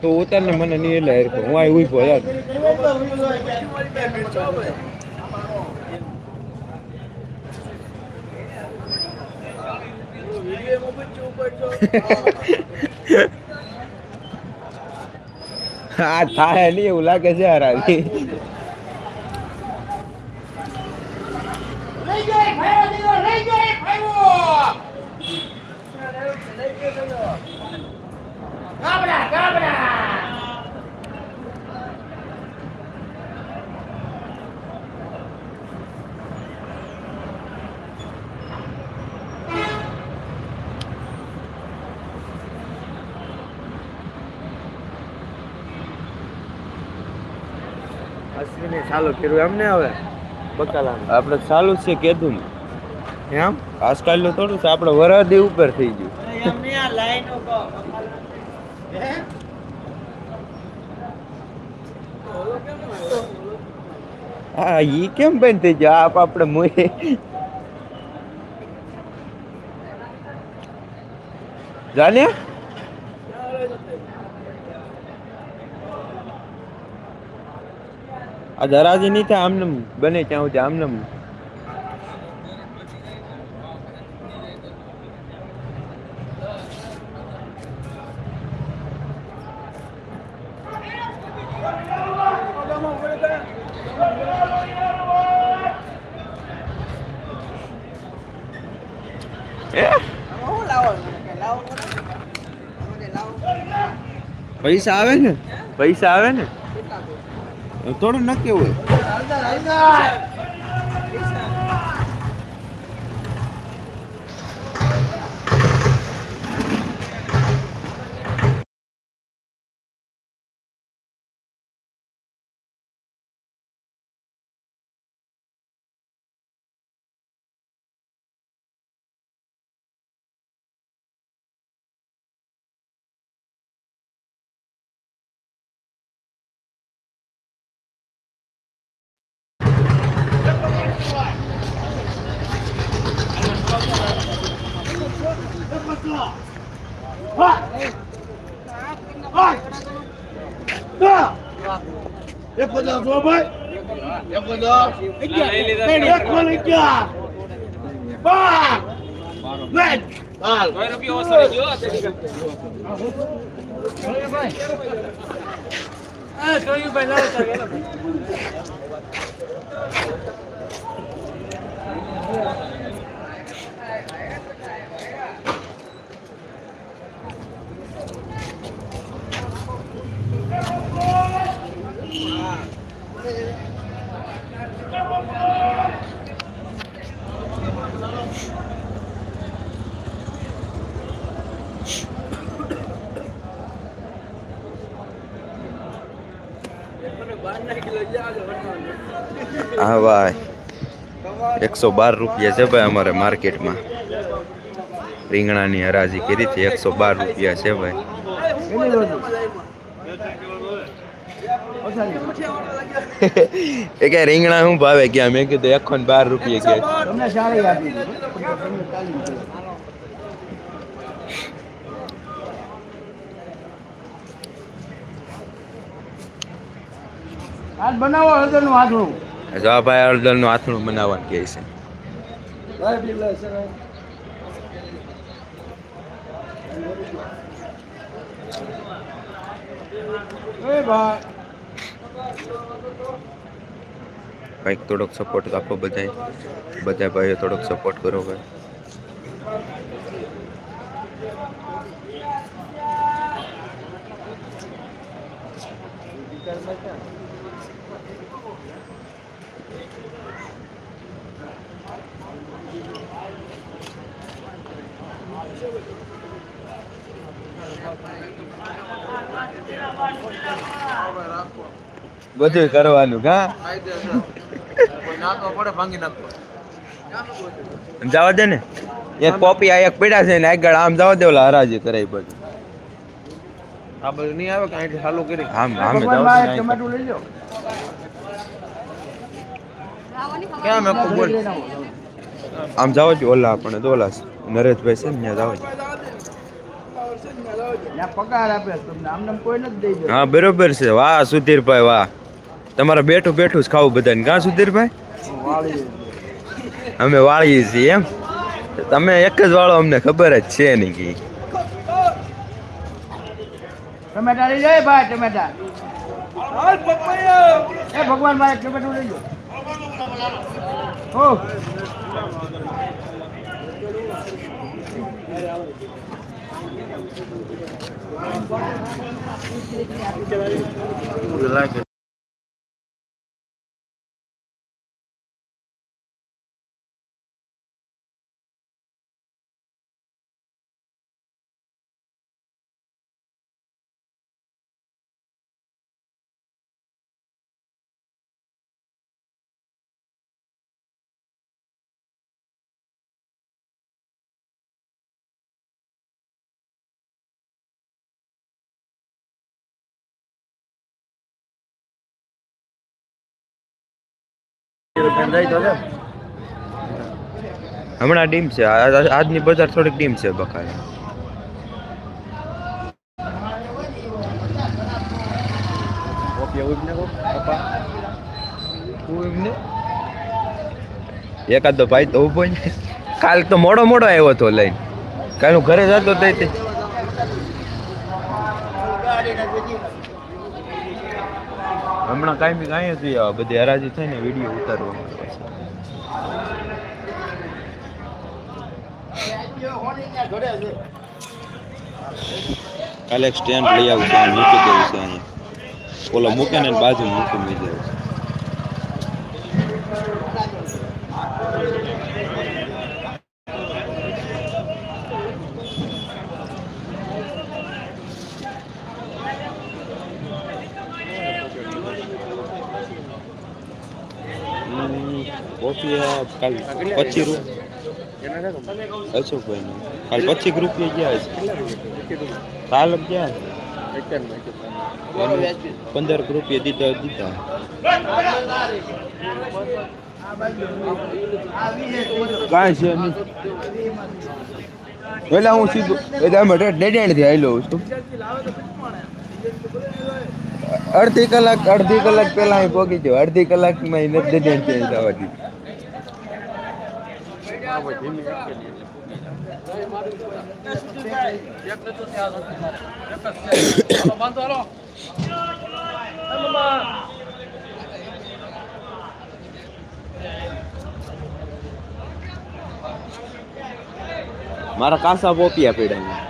તો ઉતાર ને મને નહીં એટલે હેરખો હું આ ઊભો યાર. હા, થાય નહીં એવું લાગે છે હરાવી લઈ અશ્વિને ચાલુ કર્યું એમ ને હવે? બકાલા આપણે ચાલુ છે કીધું ને. એમ? આજકાલનું થોડું આપણે વરાદી ઉપર થઈ ગયું. એમની આ લાઈનો કો હે? ઈ કેમ બંધ થઈ ગયો? આપ આપણે મોએ જાને આ દરાજી નહીં થાય આમને બને ત્યાં સુધી આમને પૈસા આવે ને? પૈસા આવે ને? થોડું નક્કી હોય. એક બધા જો ભાઈ એક બધા એક કોણ ગયા બાર વેટ બાર હા ભાઈ એકસો બાર રૂપિયા છે ભાઈ અમારે માર્કેટમાં. રીંગણાની હરાજી કરી હતી એકસો બાર રૂપિયા છે ભાઈ. એ રીંગણા શું ભાવે ગયા મેં કીધું એકસો બાર રૂપિયા ગયા આજ બનાવો હળદરનું હાથનું જો આ ભાઈ હળદરનું આથણું બનાવવાનું કહે છે. કંઈક થોડોક સપોર્ટ આપો બધાય. બધા ભાઈઓ થોડોક સપોર્ટ કરો ભાઈ. બધું કરવાનું કા જવા દે ને. એક કોપી આ એક પીડા છે ને આગળ આમ જવા દે ઓલા હરાજી કરે બધું. આ બધું નહીં આવે કે ચાલુ કરી? આમ આમ જવા દે ને. ટમેટું લઈ જાઓ. ક્યાં મેં બોલ આમ જાવ જ ઓલા આપણે તો ઓલા નરેશભાઈ છે ને ત્યાં હા બરોબર છે. વાહ સુધીરભાઈ વાહ. તમારે બેઠું બેઠું જ ખાવું બધાને. કાં સુધીરભાઈ? અમે વાળીએ છીએ એમ. તમે એક જ વાળો અમને ખબર જ છે નહીં કે ટમેટા લઈ જાય ભાઈ ટમેટા. ભગવાન ભાઈ ટમેટું લઈ લો. লাগে હમણાં ડીમ છે. આજની બજાર થોડીક ડીમ છે બકાય એકાદ તો ભાઈ તો ઊભો ને કાલ તો મોડો મોડો આવ્યો હતો લઈને. કાલ હું ઘરે જતો તો તે હમણાં કાંઈ કાંઈ નથી બધી હરાજી થઈને વીડિયો ઉતારવા માટે કાલે સ્ટેન્ડ લઈ આવું છે મૂકી દેવું છે અહીંયા ઓલો મૂકે ને બાજુ મૂકી મૂકી દેવું છે. આ કાલ પચીસ રૂપિયા અશોકભાઈ નું કાલ પચીસ રૂપિયા ગયા છે કાલ ગયા પંદર રૂપિયા દીધા દીધા. કાંઈ છે નહીં. પેલા હું સીધું એટલે અમે ડેડેણથી આવેલો છું. અડધી કલાક અડધી કલાક પહેલા અહીં પહોંચી ગયો. અડધી કલાકમાં એને ડેડેણથી અહીં જવા દીધું મારા કાસા પોપિયા પીડા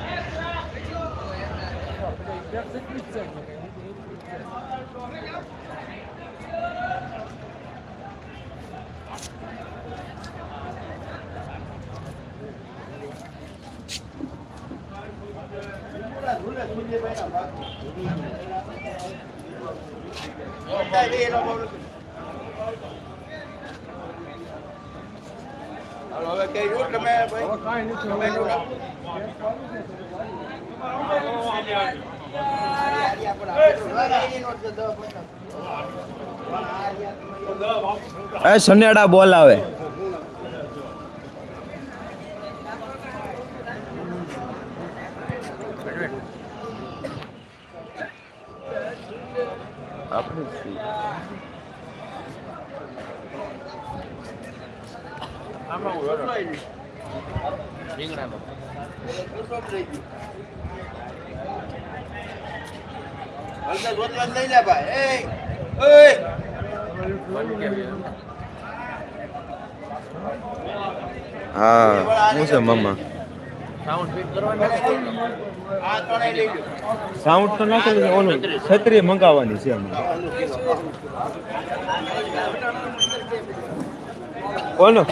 હવે કઈ રૂટ તમે ભાઈ. તમે એ સનેડા બોલાવે. લઈ લે ભાઈ હા શું છે મામા. સાઉન્ડ તો નાખેલું છે ઓલું. છત્રી મંગાવવાની છે અમને કોનો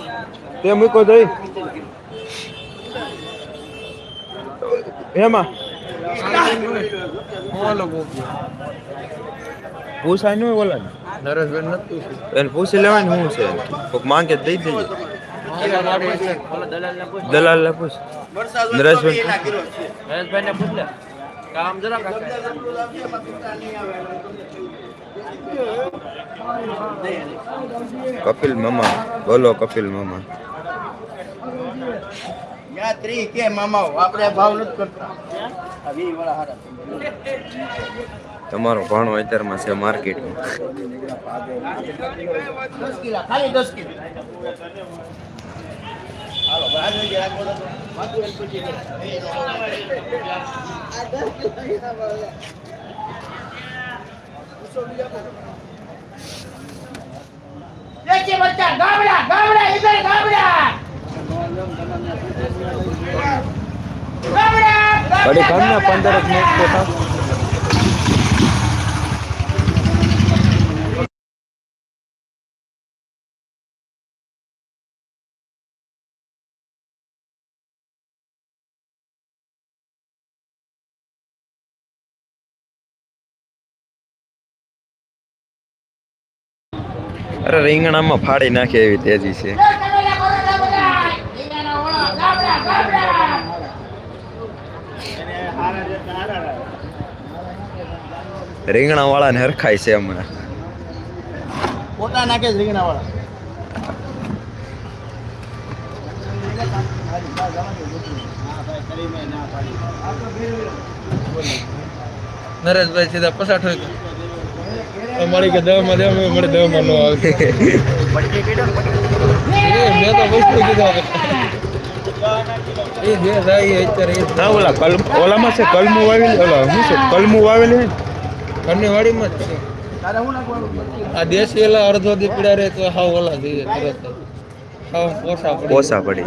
તે મૂકો દઈ. એમાં? પૂછાય નહીં ઓલા નરેશભાઈ નથી એને પૂછી લેવાનું શું છે. કોઈક માંગે દઈ દઈએ દલાલ ને પૂછ. નરેશભાઈ. એના કિલો છે નરેશભાઈ ને પૂછ લે. કામ જરા કપિલ મામા. બોલો કપિલ મામા. ત્યાં ત્રી કે મામાઓ આપણે ભાવ નથી કરતા આ વી વાળા હારા તમારો ભાણો અત્યારમાં છે માર્કેટમાં દસ કિલા ખાલી દસ કિલા હાલો બહાર લઈ ગયા રાખો તો. માથું એમ પૂછી લે. देखिए बच्चा गावड़ा गावड़ा इधर गावड़ा गावड़ा ઘડી ઘરના પંદર જ મિનિટ તો થાવ અરે રીંગણામાં ફાડી નાખે એવી તેજી છે રીંગણા વાળાને હરખાય છે હમણાં પોતા નાખે છે રીંગણા વાળા નરેશભાઈ સીધા પસાઠ અમારી કે દવામાં દેવા મળે દવામાં ન આવે. મેં તો વસ્તુ કીધા એ જે એ અત્યારે ના ઓલા કલ ઓલામાં છે કલમું વાવેલી? ઓલા શું છે? કલમું વાવેલી? છે ઘરની વાડીમાં જ છે. તારે શું નાખવાનું? આ દેશી એલા અડધો દી પીડા રહે તો હાવ ઓલા જઈએ તરત હાવ પોસા પડી પોસા પડી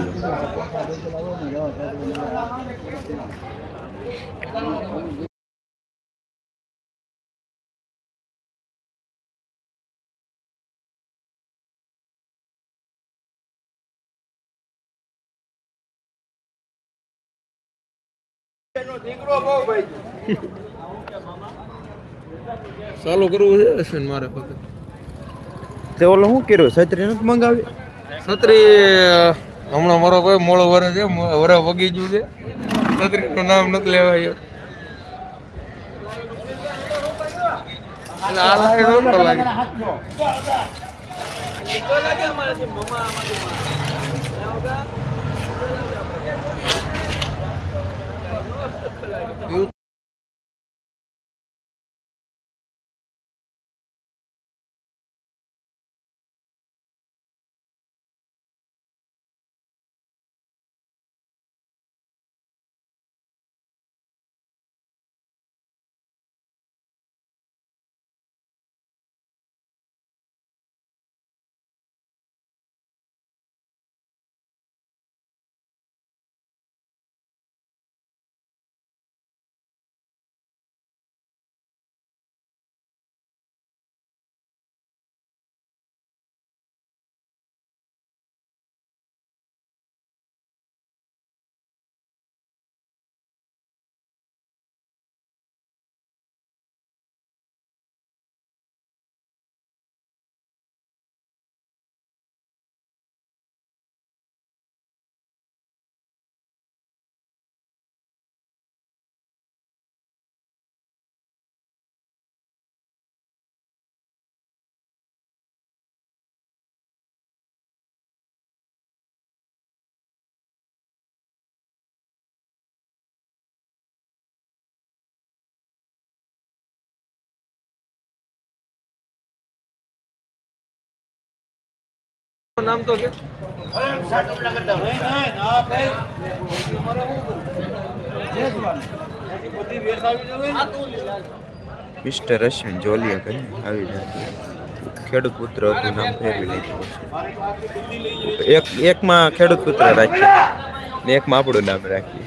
ગયા. ચાલુ કરવું છે અશ્વિન મારે ફક્ત તે ઓલો શું કર્યું? છત્રી નથી મંગાવી? છત્રી હમણાં મારો કોઈ મોડો વરે છે વરે વગી ગયું છે. છત્રીનું નામ નથી લેવાય. લાગે. નામ તો કે? મિસ્ટર અશ્વિન જોલિયા કરીને આવી જાય ખેડૂત પુત્ર હતું, નામ ફેરવી લીધું એક, એકમાં ખેડૂત પુત્ર રાખ્યું. ને એકમાં આપણું નામ રાખ્યું.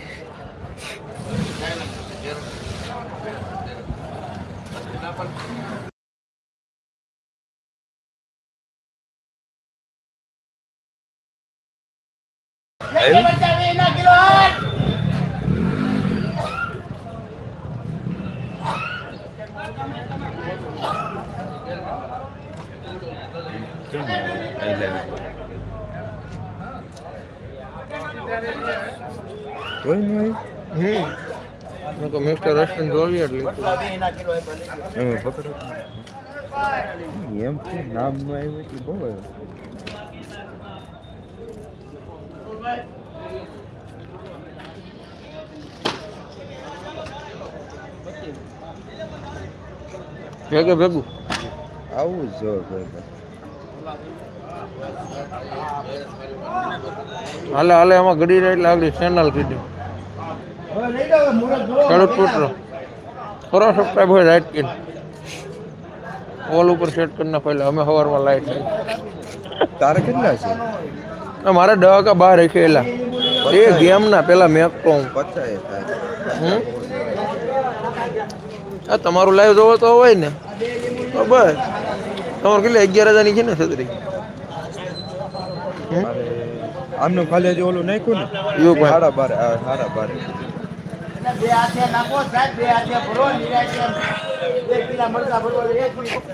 મિસ્ટર અશ્વિન જોવી એટલે. પકડો એમ કે નામનું આવ્યું બહુ ભેગે ભેગું. આવું જ હાલે હાલે એમાં ઘડી એટલે આગળ ચેનલ કીધી. ખેડૂત પુત્ર થોડો સબસ્ક્રાઈબ હોય રાઈટ કીન ઓલ ઉપર સેટ કરી પહેલા અમે સવારમાં લાઈટ તારે કેટલા છે? આ દવાકા દવા કા બહાર રખેલા એ ગેમના પેલા મેં તો હું? આ તમારું લાઈવ જોવો તો હોય ને. તો બસ તમારું કેટલી અગિયાર હજારની છે ને છત્રી? હમ? આમનું ખાલી હજી ઓલું નાખ્યું ને. એવું કોઈ? સાડા બાર આ સાડા બાર. બે હાથે નાખો સાહેબ બે હાથે ભરો નિરાંતે. બે કિલા મળતા ભરવા એક મિનિટ.